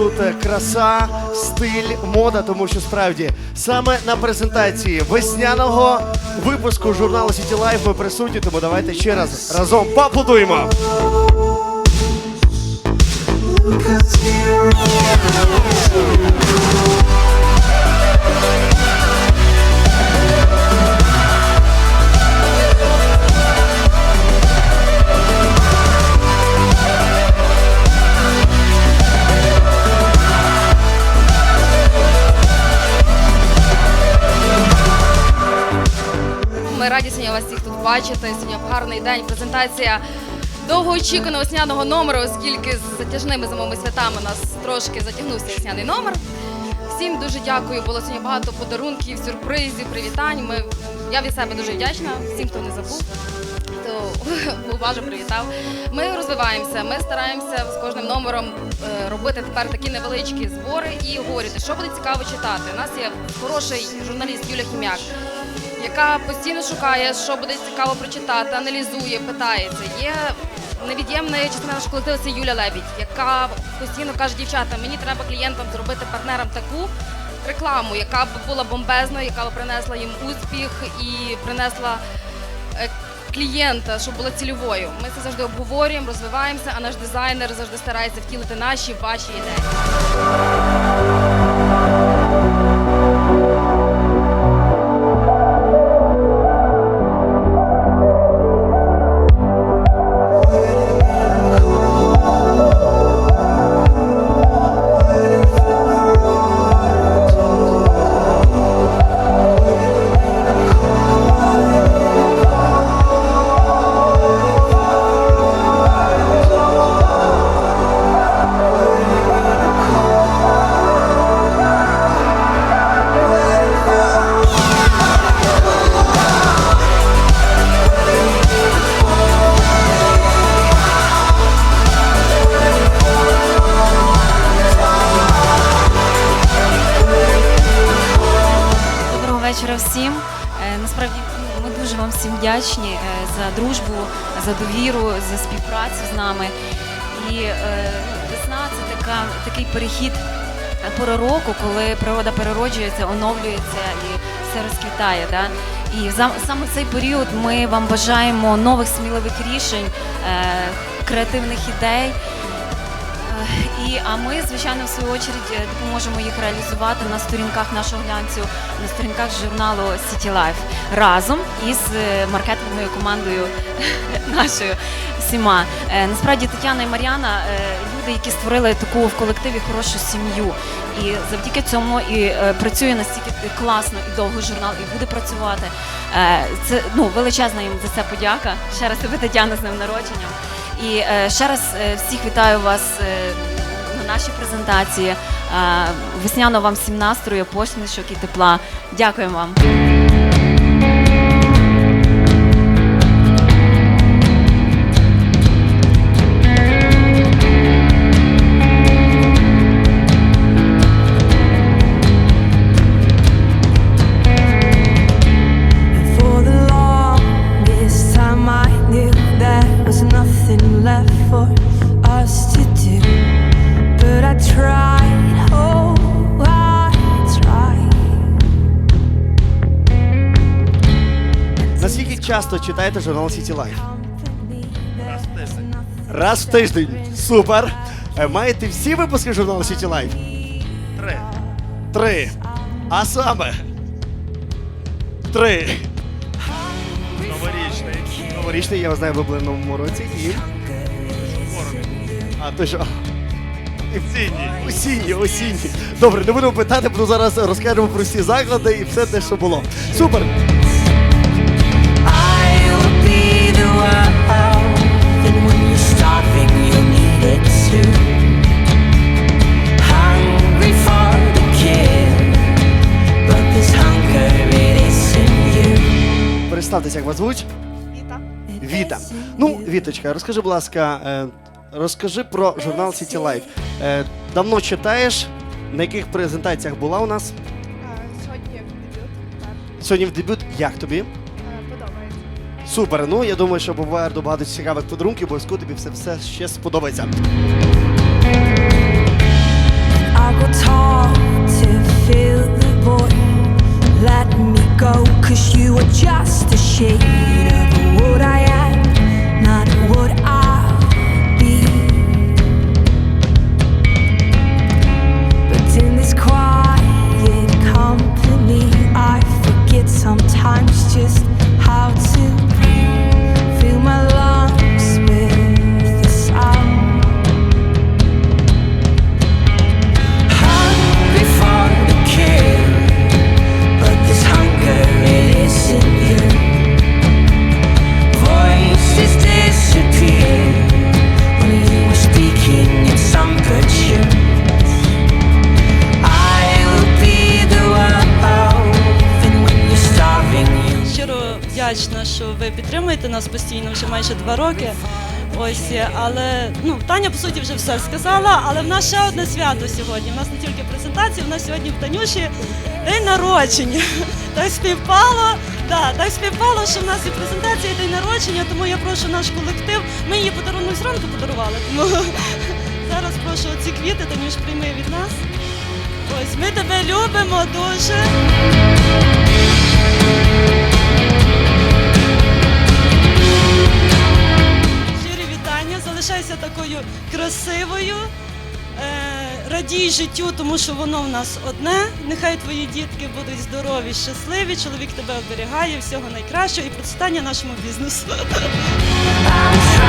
тут е, краса, стиль, мода, тому що справді саме на презентації весняного випуску журналу City Life ми присутні, тому давайте ще раз разом поаплодуємо. Ми раді сьогодні вас всіх тут бачити. Сьогодні гарний день. Презентація довгоочікуваного весняного номеру, оскільки з затяжними зимовими святами у нас трошки затягнувся весняний номер. Всім дуже дякую. Було сьогодні багато подарунків, сюрпризів, привітань. Ми, я від себе дуже вдячна всім, хто не забув. Уважно привітав. Ми розвиваємося. Ми стараємося з кожним номером е, робити тепер такі невеличкі збори і говорити, що буде цікаво читати. У нас є хороший журналіст Юля Хім'як, яка постійно шукає, що буде цікаво прочитати, аналізує, питається. Є невід'ємна частина нашого колективу це Юля Лебідь, яка постійно каже, дівчата, мені треба клієнтам зробити партнерам таку рекламу, яка б була бомбезною, яка б принесла їм успіх і принесла е, клієнта, щоб була цільовою. Ми це завжди обговорюємо, розвиваємося, а наш дизайнер завжди старається втілити наші ваші ідеї. Вечора всім. Е, Насправді ми дуже вам всім вдячні е, за дружбу, за довіру, за співпрацю з нами. І е, весна це така, такий перехід пора року, коли природа перероджується, оновлюється і все розквітає. Да? І саме цей період ми вам бажаємо нових сміливих рішень, креативних ідей. А ми, звичайно, в свою очередь е, допоможемо їх реалізувати на сторінках нашого глянцю, на сторінках журналу City Life разом із е, маркетинговою командою нашою всіма. Е, Насправді Тетяна і Мар'яна люди, які створили таку в колективі хорошу сім'ю. І завдяки цьому і працює настільки класно і довго журнал, і буде працювати. Це ну величезна їм за це подяка. Ще раз тебе Тетяна з ним народженням. І ще раз всіх вітаю вас на нашій презентації. Весняно вам всім настрою, посмішок і тепла. Дякуємо вам. Часто читаєте журнал City Life? Раз в тиждень. Раз в тиждень. Супер. Е, Маєте всі випуски журналу City Life? Три. Три. А саме. Три. Новорічний. Новорічний, я вас знаю, ви були в новому році і. А то що? І. Осінні, осінні. Добре, не будемо питати, бо зараз розкажемо про всі заклади і все те, що було. Супер! Представтеся, як вас звуть? Віта. Віта. Ну, Віточка, розкажи, будь ласка, е, розкажи про журнал City Life. Е, Давно читаєш? На яких презентаціях була у нас? А, Сьогодні як дебют. Так, Сьогодні в дебют. Як тобі? е, подобається. Супер. Ну я думаю, що попереду багато цікавих подарунків, обов'язково тобі все, все ще сподобається. Ви нас постійно вже майже два роки. Ось, але ну Таня по суті вже все сказала. Але в нас ще одне свято сьогодні. У нас не тільки презентація, в нас сьогодні в Танюші день народження. Так співпало, да, так співпало, що в нас і презентація, і день народження. Тому я прошу наш колектив. Ми її подарунок зранку подарували. Тому зараз прошу ці квіти, Танюш, прийми від нас. Ось ми тебе любимо дуже. Залишайся такою красивою. Е, радій життю, тому що воно в нас одне. Нехай твої дітки будуть здорові, щасливі. Чоловік тебе оберігає, всього найкращого і процвітання нашому бізнесу.